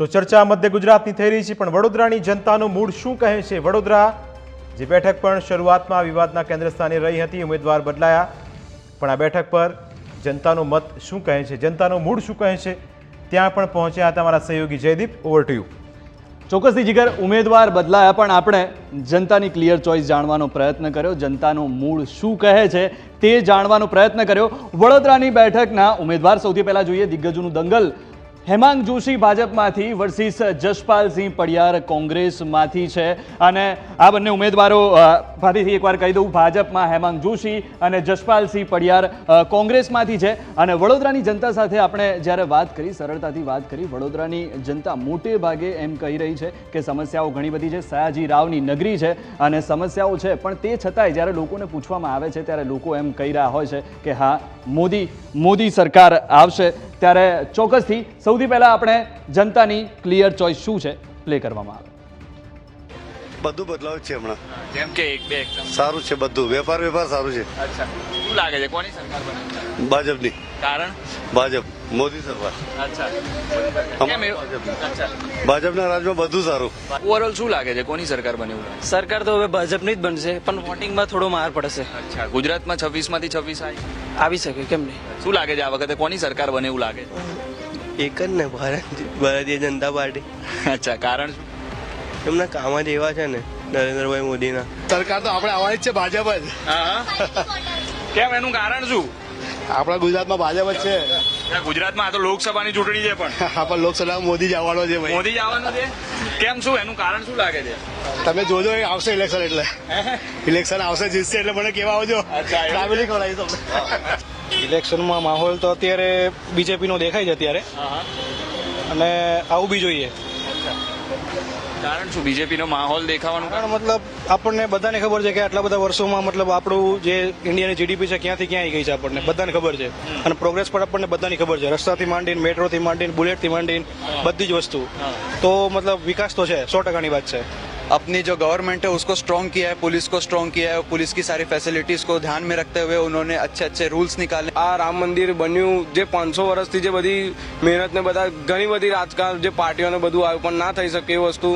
તો ચર્ચા મધ્ય ગુજરાતની થઈ રહી છે, પણ વડોદરાની જનતાનું મૂડ શું કહે છે? વડોદરા, જે બેઠક પણ શરૂઆતમાં વિવાદના કેન્દ્ર સ્થાને રહી હતી, ઉમેદવાર બદલાયા. પણ આ બેઠક પર જનતાનો મત શું કહે છે? જનતાનું મૂડ શું કહે છે? ત્યાં પણ પહોંચ્યા હતા મારા સહયોગી જયદીપ. ઓવર ચોક્કસથી જીગર, ઉમેદવાર બદલાયા, પણ આપણે જનતાની ક્લિયર ચોઇસ જાણવાનો પ્રયત્ન કર્યો. જનતાનું મૂળ શું કહે છે તે જાણવાનો પ્રયત્ન કર્યો. વડોદરાની બેઠકના ઉમેદવાર સૌથી પહેલાં જોઈએ, દિગ્ગજોનું દંગલ હેમાંગ જોશી ભાજપમાંથી વર્સિસ જશપાલસિંહ પડિયાર કોંગ્રેસમાંથી છે. અને આ બંને ઉમેદવારો ફરીથી એકવાર કહી દઉં, ભાજપમાં હેમાંગ જોશી અને જશપાલસિંહ પડિયાર કોંગ્રેસમાંથી છે. અને વડોદરાની જનતા સાથે આપણે જ્યારે વાત કરી, સરળતાથી વાત કરી, વડોદરાની જનતા મોટે ભાગે એમ કહી રહી છે કે સમસ્યાઓ ઘણી બધી છે. સયાજી રાવની નગરી છે અને સમસ્યાઓ છે. પણ તે છતાંય જ્યારે લોકોને પૂછવામાં આવે છે, ત્યારે લોકો એમ કહી રહ્યા હોય છે કે હા, મોદી મોદી સરકાર આવશે. ત્યારે ચોક્કસથી સૌથી પહેલાં આપણે જનતાની ક્લિયર ચોઇસ શું છે? પ્લે કરવામાં આવે. બધું બદલાવ છે હમણાં. જેમ કે એક બે સારું છે બધું. વેપાર વેપાર સારું છે. અચ્છા. શું લાગે છે? કોની સરકાર બને? ભાજપની. કારણ? ભાજપ. મોદી સરકાર. અચ્છા. ભાજપના રાજમાં બધું સારું. ઓવરઓલ શું લાગે છે? કોની સરકાર બને એવું સરકાર તો હવે ભાજપની જ બનશે પણ વોટિંગમાં થોડો માર પડશે. અચ્છા. ગુજરાતમાં છવ્વીસમાંથી છવ્વીસ આવી શકે કેમ નહીં? શું લાગે છે આ વખતે? કોની સરકાર બને એવું લાગે એક જ ને ભારત ભારતીય જનતા પાર્ટી. અચ્છા કારણ શું? એમના કામ જ એવા છે ને નરેન્દ્રભાઈ મોદીના. સરકાર તો આપણે આવવાની જ છે ભાજપ જ. કેમ એનું કારણ શું? આપણા ગુજરાતમાં ભાજપ જ છે. ગુજરાતમાં આ તો લોકસભાની ચૂંટણી છે પણ. આપણે લોકસભામાં મોદી જ આવવાનો છે ભાઈ. મોદી જ આવવાનો છે? કેમ શું એનું કારણ શું લાગે છે? તમે જોજો એ આવશે ઇલેક્શન એટલે. ઇલેક્શન આવશે જીતશે એટલે મને કેવા આવજો. એવું? તમને. ઇલેક્શનમાં માહોલ તો અત્યારે બીજેપીનો દેખાય છે અત્યારે. અને આવું બી જોઈએ. કારણ શું બીજેપીનો માહોલ દેખાવાનું કારણ મતલબ આપણને બધાને ખબર છે કે આટલા બધા વર્ષોમાં મતલબ આપણું જે ઇન્ડિયાની જીડીપી છે ક્યાંથી ક્યાં આવી ગઈ છે આપણને બધાને ખબર છે. અને પ્રોગ્રેસ પણ આપણને બધાની ખબર છે. રસ્તાથી માંડીને મેટ્રોથી માંડીને બુલેટથી માંડીને બધી જ વસ્તુ. તો મતલબ વિકાસ તો છે સો ટકાની વાત છે. अपनी जो गवर्नमेंट है उसको स्ट्रॉन्ग किया है पुलिस को स्ट्रॉन्ग किया है पुलिस की सारी फैसिलिटीज को ध्यान में रखते हुए उन्होंने अच्छे अच्छे रूल्स निकाले આ રામ મંદિર બન્યું જે પાંચસો વર્ષથી જે બધી મહેનત ને બધા ઘણી બધી રાજકારણ જે પાર્ટીઓને બધું આવ્યું પણ ના થઈ શકે એ વસ્તુ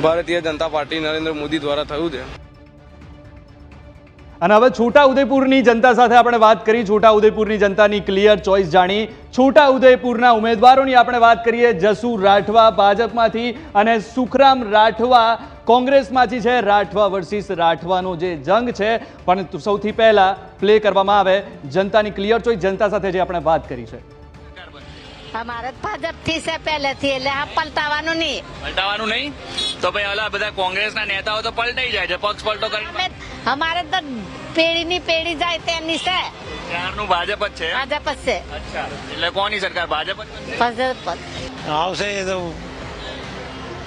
ભારતીય જનતા પાર્ટી નરેન્દ્ર મોદી દ્વારા થયું છે અને હવે છોટા ઉદેપુરની જનતા સાથે આપણે વાત કરી. છોટા ઉદેપુરની જનતાની ક્લિયર ચોઇસ જાણી છોટા ઉદેપુરના ઉમેદવારોની આપણે વાત કરીએ. જસુ રાઠવા ભાજપમાંથી અને સુખરામ રાઠવા કોંગ્રેસમાંથી છે. રાઠવા વર્સિસ રાઠવાનો જે જંગ છે. પણ સૌથી પહેલા પ્લે કરવામાં આવે. જનતાની ક્લિયર ચોઇસ જનતા સાથે જે આપણે વાત કરી છે. અમારે ભાજપથી છે પહેલેથી એટલે આ પલટાવાનું નહીં. પલટાવાનું નહીં? તો ભાઈ ઓલા બધા કોંગ્રેસના નેતાઓ તો પલટાઈ જાય છે. પક્ષ પલટો અમે અમારે તો પેઢી ની પેઢી જાય તેની છે. ત્યારનું ભાજપ જ છે ભાજપ જ છે. અચ્છા. એટલે કોની સરકાર ભાજપ જ ભાજપ આવશે એ તો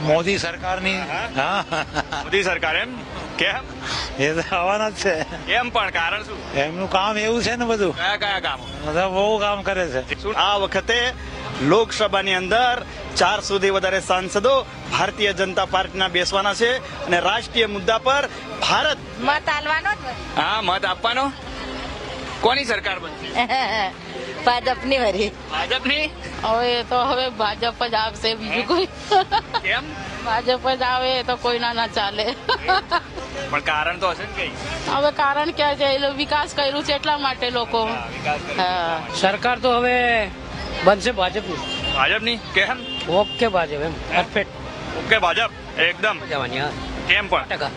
મોદી સરકારની હા મોદી સરકાર એમ? કેમ? એ તો આવવાના જ છે. એમ પણ કારણ શું? એમનું કામ એવું છે ને બધું. કયા કયા કામ? બધા બહુ કામ કરે છે. આ વખતે લોકસભાની અંદર ચાર સુધી વધારે સાંસદો ભારતીય જનતા પાર્ટીના બેસવાના છે અને રાષ્ટ્રીય મુદ્દા પર ભારત મત આલવાનો હા મત આપવાનો? કોની સરકાર બનશે? ભાજપની વરી. ભાજપની? હવે તો હવે ભાજપ જ આવશે બીજું કોઈ. કેમ? ભાજપ જ આવે તો કોઈ ના ના ચાલે. પણ કારણ તો હશે ને કઈ? હવે કારણ ક્યાં છે? એટલે વિકાસ કર્યું છે એટલા માટે લોકો. હા સરકાર તો હવે બનશે ભાજપની. ભાજપની? કેમ? ઓકે ભાજપ એમ પરફેક્ટ ઓકે ભાજપ એકદમ. જવાની હા. કેમ પણ? ટકા.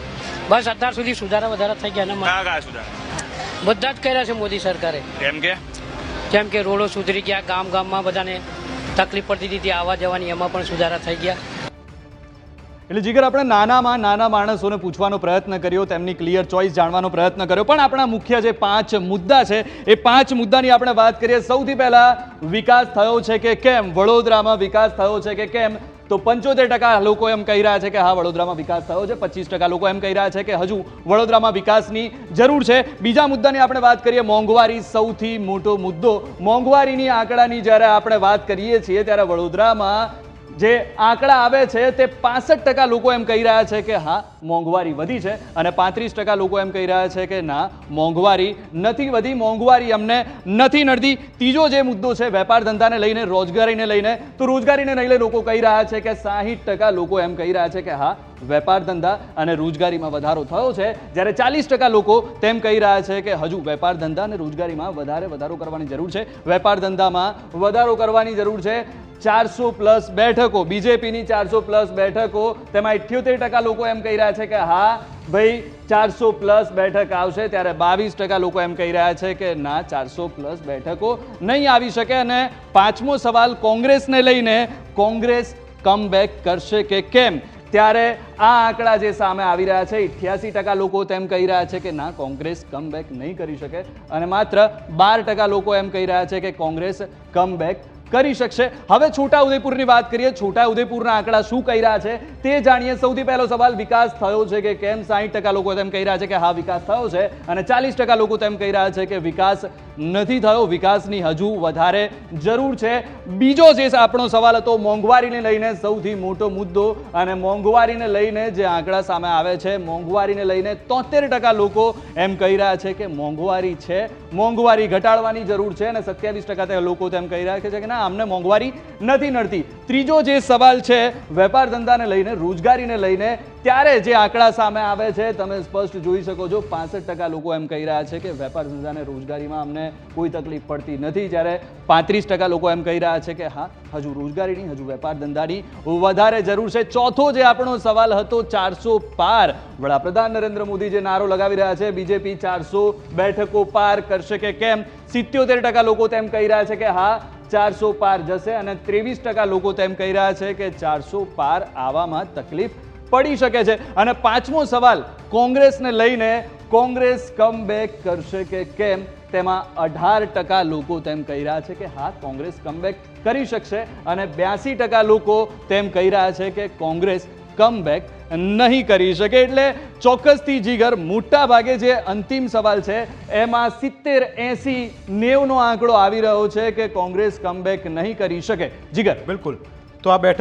બસ અત્યાર સુધી સુધારા વધારા થઈ ગયા એના કયા સુધાર? બધા જ કર્યા છે મોદી સરકારે. કેમ કે? જેમ કે રોડો સુધરી ગયા ગામ ગામમાં બધાને તકલીફ પડતી હતી આવવા જવાની એમાં પણ સુધારા થઈ ગયા. એટલે જીગર, આપણે નાનામાં નાના માણસોને પૂછવાનો પ્રયત્ન કર્યો, તેમની ક્લિયર ચોઇસ જાણવાનો પ્રયત્ન કર્યો. પણ આપણા મુખ્ય જે પાંચ મુદ્દા છે, એ પાંચ મુદ્દાની આપણે વાત કરીએ. સૌથી પહેલા વિકાસ થયો છે કે કેમ? વડોદરામાં વિકાસ થયો છે કે કેમ? તો પંચોતેર ટકા લોકો એમ કહી રહ્યા છે કે હા, વડોદરામાં વિકાસ થયો છે. પચીસ ટકા લોકો એમ કહી રહ્યા છે કે હજુ વડોદરામાં વિકાસની જરૂર છે. બીજા મુદ્દાની આપણે વાત કરીએ. મોંઘવારી સૌથી મોટો મુદ્દો. મોંઘવારીની આંકડાની જ્યારે આપણે વાત કરીએ છીએ, ત્યારે વડોદરામાં જે આંકડા આવે છે તે પાસઠ ટકા લોકો એમ કહી રહ્યા છે કે હા, મોંઘવારી વધી છે અને પાંત્રીસ ટકા લોકો એમ કહી રહ્યા છે કે ના, મોંઘવારી નથી વધી, મોંઘવારી અમને નથી નડતી. ત્રીજો જે મુદ્દો છે, વેપાર ધંધાને લઈને, રોજગારીને લઈને, તો રોજગારીને લઈને લોકો કહી રહ્યા છે કે સાહીઠ ટકા લોકો એમ કહી રહ્યા છે કે હા, વેપાર ધંધા અને રોજગારીમાં વધારો થયો છે. જ્યારે ચાલીસ ટકા લોકો તેમ કહી રહ્યા છે કે હજુ વેપાર ધંધા અને રોજગારીમાં વધારે વધારો કરવાની જરૂર છે. વેપાર ધંધામાં વધારો કરવાની જરૂર છે. ચારસો પ્લસ બેઠકો, બીજેપીની ચારસો પ્લસ બેઠકો. તેમાં ઇઠ્યોતેર ટકા લોકો એમ કહી રહ્યા છે કે હા, ભાઈ, ચારસો પ્લસ બેઠક આવશે, ત્યારે બાવીસ ટકા લોકો એમ કહી રહ્યા છે કે ના, ચારસો પ્લસ બેઠકો નહીં આવી શકે. અને પાંચમો સવાલ કોંગ્રેસને લઈને, કોંગ્રેસ કમબેક કરશે કે કેમ? ત્યારે આ આંકડા જે સામે આવી રહ્યા છે, ઇઠ્યાસી ટકા લોકો તેમ કહી રહ્યા છે કે ના, કોંગ્રેસ કમબેક નહીં કરી શકે. અને માત્ર બાર ટકા લોકો એમ કહી રહ્યા છે કે કોંગ્રેસ કમબેક કરી શકશે. હવે છોટા ઉદેપુરની વાત કરીએ. છોટા ઉદેપુરના આંકડા શું કહી રહ્યા છે તે જાણીએ. સૌથી પહેલો સવાલ વિકાસ થયો છે કે કેમ સાહીઠ લોકો તેમ કહી રહ્યા છે કે હા, વિકાસ થયો છે. અને ચાલીસ લોકો તેમ કહી રહ્યા છે કે વિકાસ નથી થયો. વિકાસની હજુ વધારે જરૂર છે. બીજો જે આપણો સવાલ હતો, મોંઘવારીને લઈને સૌથી મોટો મુદ્દો અને મોંઘવારીને લઈને જે આંકડા સામે આવે છે, મોંઘવારીને લઈને તોતેર ટકા લોકો એમ કહી રહ્યા છે કે મોંઘવારી છે. મોંઘવારી ઘટાડવાની જરૂર છે અને સત્યાવીસ ટકા લોકો તેમ કહી રહ્યા છે કે ના, અમને મોંઘવારી નથી નડતી. ત્રીજો જે સવાલ છે, વેપાર ધંધાને લઈને, રોજગારીને લઈને ત્યારે જે આંકડા સામે આવે છે, તમે સ્પષ્ટ જોઈ શકો છો, પાસઠ ટકા લોકો એમ કહી રહ્યા છે કે વેપાર ધંધાને રોજગારીમાં અમને કોઈ તકલીફ પડતી નથી. જ્યારે પાંત્રીસ ટકા લોકો એમ કહી રહ્યા છે કે હા, હજુ રોજગારીની હજુ વેપાર ધંધાની વધારે જરૂર છે. ચોથો જે આપણો સવાલ હતો, ચારસો પાર. વડાપ્રધાન નરેન્દ્ર મોદી જે નારો લગાવી રહ્યા છે, બીજેપી ચારસો બેઠકો પાર કરશે કે કેમ? સિત્યોતેર ટકા લોકો તેમ કહી રહ્યા છે કે હા, ચારસો પાર જશે અને ત્રેવીસ ટકા લોકો તેમ કહી રહ્યા છે કે ચારસો પાર આવવામાં તકલીફ પડી શકે છે. અને પાંચમો સવાલ, કોંગ્રેસને લઈને કોંગ્રેસ કમબેક કરશે કે કેમ? તેમાં અઢાર ટકા લોકો તેમ કહી રહ્યા છે કે હા, કોંગ્રેસ કમબેક કરી શકશે અને બ્યાસી લોકો તેમ કહી રહ્યા છે કે કોંગ્રેસ કમબેક નહીં કરી શકે. એટલે ચોક્કસથી જીગર, મોટા ભાગે જે અંતિમ સવાલ છે, એમાં સિત્તેર એસી નેવનો આંકડો આવી રહ્યો છે કે કોંગ્રેસ કમબેક નહીં કરી શકે. જીગર. બિલકુલ. તો આ બેઠક